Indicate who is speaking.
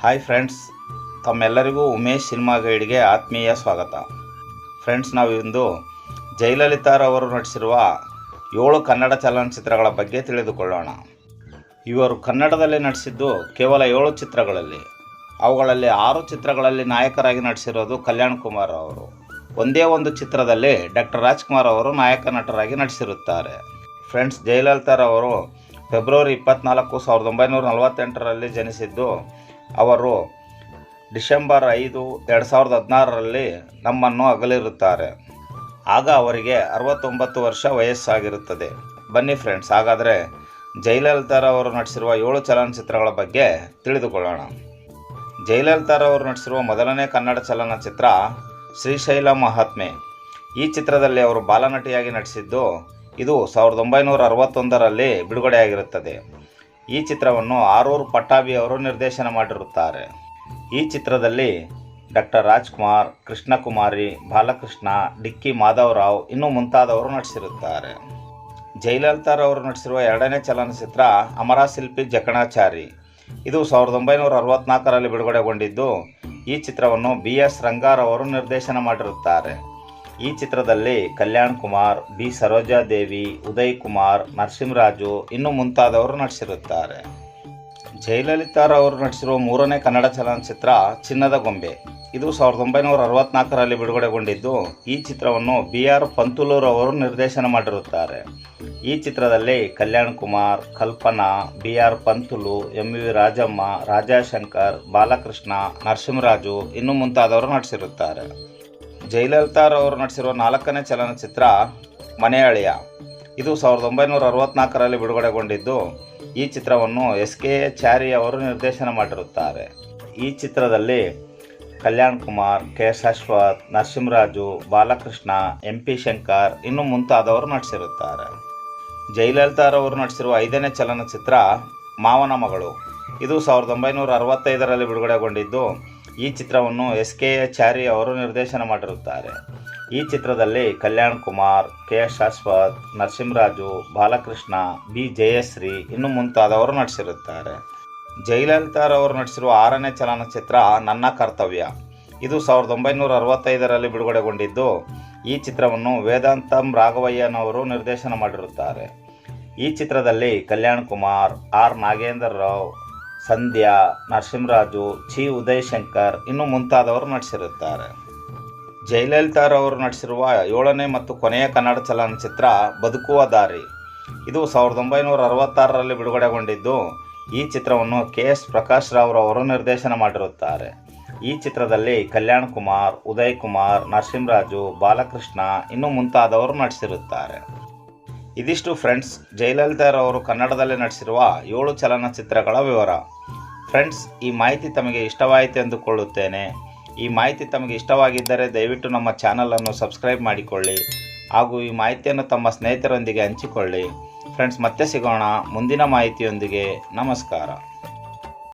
Speaker 1: Hi friends ತಮ್ಮೆಲ್ಲರಿಗೂ Umesh cinema ಗೈಡ್ಗೆ ಆತ್ಮೀಯ ಸ್ವಾಗತ. ಫ್ರೆಂಡ್ಸ್ ನಾವು ಇಂದು ಜಯಲಲಿತಾರವರು ನಟಿಸಿರುವ ಏಳು ಕನ್ನಡ ಚಲನಚಿತ್ರಗಳ ಬಗ್ಗೆ ತಿಳಿದುಕೊಳ್ಳೋಣ. ಇವರು ಕನ್ನಡದಲ್ಲಿ ನಟಿಸಿದ್ದು ಕೇವಲ ಏಳು ಚಿತ್ರಗಳಲ್ಲಿ. ಅವುಗಳಲ್ಲಿ ಆರು ಚಿತ್ರಗಳಲ್ಲಿ ನಾಯಕರಾಗಿ ನಟಿಸಿರೋದು ಕಲ್ಯಾಣ್ ಕುಮಾರ್ ಅವರು. ಒಂದೇ ಒಂದು ಚಿತ್ರದಲ್ಲಿ ಡಾಕ್ಟರ್ ರಾಜ್ಕುಮಾರ್ ಅವರು ನಾಯಕ ನಟರಾಗಿ ನಟಿಸಿರುತ್ತಾರೆ. ಫ್ರೆಂಡ್ಸ್ ಜಯಲಲಿತಾರವರು ಫೆಬ್ರವರಿ ಇಪ್ಪತ್ನಾಲ್ಕು ಸಾವಿರದ ಒಂಬೈನೂರ ನಲವತ್ತೆಂಟರಲ್ಲಿ ಜನಿಸಿದ್ದು ಅವರು ಡಿಸೆಂಬರ್ ಐದು ಎರಡು ಸಾವಿರದ ಹದಿನಾರರಲ್ಲಿ ನಮ್ಮನ್ನು ಅಗಲಿರುತ್ತಾರೆ. ಆಗ ಅವರಿಗೆ ಅರವತ್ತೊಂಬತ್ತು ವರ್ಷ ವಯಸ್ಸಾಗಿರುತ್ತದೆ. ಬನ್ನಿ ಫ್ರೆಂಡ್ಸ್ ಹಾಗಾದರೆ ಜಯಲಲಿತಾರವರು ನಟಿಸಿರುವ ಏಳು ಚಲನಚಿತ್ರಗಳ ಬಗ್ಗೆ ತಿಳಿದುಕೊಳ್ಳೋಣ. ಜಯಲಲಿತಾರವರು ನಟಿಸಿರುವ ಮೊದಲನೇ ಕನ್ನಡ ಚಲನಚಿತ್ರ ಶ್ರೀಶೈಲ ಮಹಾತ್ಮೆ. ಈ ಚಿತ್ರದಲ್ಲಿ ಅವರು ಬಾಲನಟಿಯಾಗಿ ನಟಿಸಿದ್ದು ಇದು ಸಾವಿರದ ಒಂಬೈನೂರ ಅರವತ್ತೊಂದರಲ್ಲಿ ಬಿಡುಗಡೆಯಾಗಿರುತ್ತದೆ. ಈ ಚಿತ್ರವನ್ನು ಆರೂರು ಪಟ್ಟಾಭಿ ಅವರು ನಿರ್ದೇಶನ ಮಾಡಿರುತ್ತಾರೆ. ಈ ಚಿತ್ರದಲ್ಲಿ ಡಾಕ್ಟರ್ ರಾಜ್ಕುಮಾರ್, ಕೃಷ್ಣಕುಮಾರಿ, ಬಾಲಕೃಷ್ಣ, ಡಿಕ್ಕಿ ಮಾಧವರಾವ್ ಇನ್ನೂ ಮುಂತಾದವರು ನಟಿಸಿರುತ್ತಾರೆ. ಜಯಲಲಿತಾರವರು ನಟಿಸಿರುವ ಎರಡನೇ ಚಲನಚಿತ್ರ ಅಮರ ಶಿಲ್ಪಿ ಜಕಣಾಚಾರಿ. ಇದು ಸಾವಿರದ ಒಂಬೈನೂರ ಅರವತ್ತ್ನಾಲ್ಕರಲ್ಲಿ ಬಿಡುಗಡೆಗೊಂಡಿದ್ದು. ಈ ಚಿತ್ರವನ್ನು ಬಿ ಎಸ್ ರಂಗಾರವರು ನಿರ್ದೇಶನ ಮಾಡಿರುತ್ತಾರೆ. ಈ ಚಿತ್ರದಲ್ಲಿ ಕಲ್ಯಾಣ್ ಕುಮಾರ್, ಬಿ. ಸರೋಜಾದೇವಿ ಉದಯ್ ಕುಮಾರ್, ನರಸಿಂಹರಾಜು ಇನ್ನು ಮುಂತಾದವರು ನಟಿಸಿರುತ್ತಾರೆ. ಜಯಲಲಿತಾರವರು ನಟಿಸಿರುವ ಮೂರನೇ ಕನ್ನಡ ಚಲನಚಿತ್ರ ಚಿನ್ನದ ಗೊಂಬೆ. ಇದು ಸಾವಿರದ ಒಂಬೈನೂರ ಅರವತ್ನಾಲ್ಕರಲ್ಲಿ ಬಿಡುಗಡೆಗೊಂಡಿದ್ದು, ಈ ಚಿತ್ರವನ್ನು ಬಿ. ಆರ್. ಪಂತುಲೂರ್ ಅವರು ನಿರ್ದೇಶನ ಮಾಡಿರುತ್ತಾರೆ. ಈ ಚಿತ್ರದಲ್ಲಿ Kalyan Kumar, Kalpana, B. R. Panthulu, M. V. Rajamma, Rajashankar, Balakrishna, Narasimharaju ಇನ್ನೂ ಮುಂತಾದವರು ನಟಿಸಿರುತ್ತಾರೆ. ಜಯಲಲಿತಾರವರು ನಟಿಸಿರುವ ನಾಲ್ಕನೇ ಚಲನಚಿತ್ರ ಮನೆ ಅಳಿಯ. ಇದು ಸಾವಿರದ ಒಂಬೈನೂರ ಅರವತ್ನಾಲ್ಕರಲ್ಲಿ ಬಿಡುಗಡೆಗೊಂಡಿದ್ದು, ಈ ಚಿತ್ರವನ್ನು ಎಸ್ ಕೆ ಚಾರಿ ಅವರು ನಿರ್ದೇಶನ ಮಾಡಿರುತ್ತಾರೆ. ಈ ಚಿತ್ರದಲ್ಲಿ Kalyan Kumar, K Ashwath, Narasimharaju, Balakrishna, M P Shankar ಇನ್ನೂ ಮುಂತಾದವರು ನಟಿಸಿರುತ್ತಾರೆ. ಜಯಲಲಿತಾರವರು ನಟಿಸಿರುವ ಐದನೇ ಚಲನಚಿತ್ರ ಮಾವನ ಮಗಳು. ಇದು ಸಾವಿರದ ಒಂಬೈನೂರ ಅರವತ್ತೈದರಲ್ಲಿ ಬಿಡುಗಡೆಗೊಂಡಿದ್ದು ಈ ಚಿತ್ರವನ್ನು ಎಸ್ ಕೆ ಚಾರಿ ಅವರು ನಿರ್ದೇಶನ ಮಾಡಿರುತ್ತಾರೆ. ಈ ಚಿತ್ರದಲ್ಲಿ ಕಲ್ಯಾಣ್ ಕುಮಾರ್, ಕೆ ಅಶ್ವಥ್ ನರಸಿಂಹರಾಜು, ಬಾಲಕೃಷ್ಣ, ಬಿ ಜಯಶ್ರೀ ಇನ್ನು ಮುಂತಾದವರು ನಟಿಸಿರುತ್ತಾರೆ. ಜಯಲಲಿತಾರವರು ನಟಿಸಿರುವ ಆರನೇ ಚಲನಚಿತ್ರ ನನ್ನ ಕರ್ತವ್ಯ. ಇದು ಸಾವಿರದ ಒಂಬೈನೂರ ಅರವತ್ತೈದರಲ್ಲಿ ಬಿಡುಗಡೆಗೊಂಡಿದ್ದು, ಈ ಚಿತ್ರವನ್ನು ವೇದಾಂತಂ ರಾಘವಯ್ಯನವರು ನಿರ್ದೇಶನ ಮಾಡಿರುತ್ತಾರೆ. ಈ ಚಿತ್ರದಲ್ಲಿ ಕಲ್ಯಾಣ್ ಕುಮಾರ್, ಆರ್ ನಾಗೇಂದ್ರ ರಾವ್ ಸಂಧ್ಯಾ, ನರಸಿಂಹರಾಜು ಚಿ ಉದಯ್ ಶಂಕರ್ ಇನ್ನೂ ಮುಂತಾದವರು ನಟಿಸಿರುತ್ತಾರೆ. ಜಯಲಲಿತಾರವರು ನಟಿಸಿರುವ ಏಳನೇ ಮತ್ತು ಕೊನೆಯ ಕನ್ನಡ ಚಲನಚಿತ್ರ ಬದುಕುವ ದಾರಿ. ಇದು ಸಾವಿರದ ಒಂಬೈನೂರ ಅರವತ್ತಾರರಲ್ಲಿ ಬಿಡುಗಡೆಗೊಂಡಿದ್ದು, ಈ ಚಿತ್ರವನ್ನು ಕೆ. ಎಸ್. ಪ್ರಕಾಶ್ ರಾವ್ ಅವರು ನಿರ್ದೇಶನ ಮಾಡಿರುತ್ತಾರೆ. ಈ ಚಿತ್ರದಲ್ಲಿ ಕಲ್ಯಾಣ್ ಕುಮಾರ್, ಉದಯ್ ಕುಮಾರ್, ನರಸಿಂಹರಾಜು, ಬಾಲಕೃಷ್ಣ ಇನ್ನೂ ಮುಂತಾದವರು ನಟಿಸಿರುತ್ತಾರೆ. ಇದಿಷ್ಟು ಫ್ರೆಂಡ್ಸ್, ಜಯಲಲಿತಾರವರು ಕನ್ನಡದಲ್ಲಿ ನಟಿಸಿರುವ ಏಳು ಚಲನಚಿತ್ರಗಳ ವಿವರ. ಫ್ರೆಂಡ್ಸ್, ಈ ಮಾಹಿತಿ ತಮಗೆ ಇಷ್ಟವಾಯಿತು ಎಂದುಕೊಳ್ಳುತ್ತೇನೆ. ಈ ಮಾಹಿತಿ ತಮಗೆ ಇಷ್ಟವಾಗಿದ್ದರೆ ದಯವಿಟ್ಟು ನಮ್ಮ ಚಾನಲನ್ನು ಸಬ್ಸ್ಕ್ರೈಬ್ ಮಾಡಿಕೊಳ್ಳಿ ಹಾಗೂ ಈ ಮಾಹಿತಿಯನ್ನು ತಮ್ಮ ಸ್ನೇಹಿತರೊಂದಿಗೆ ಹಂಚಿಕೊಳ್ಳಿ. ಫ್ರೆಂಡ್ಸ್, ಮತ್ತೆ ಸಿಗೋಣ ಮುಂದಿನ ಮಾಹಿತಿಯೊಂದಿಗೆ. ನಮಸ್ಕಾರ.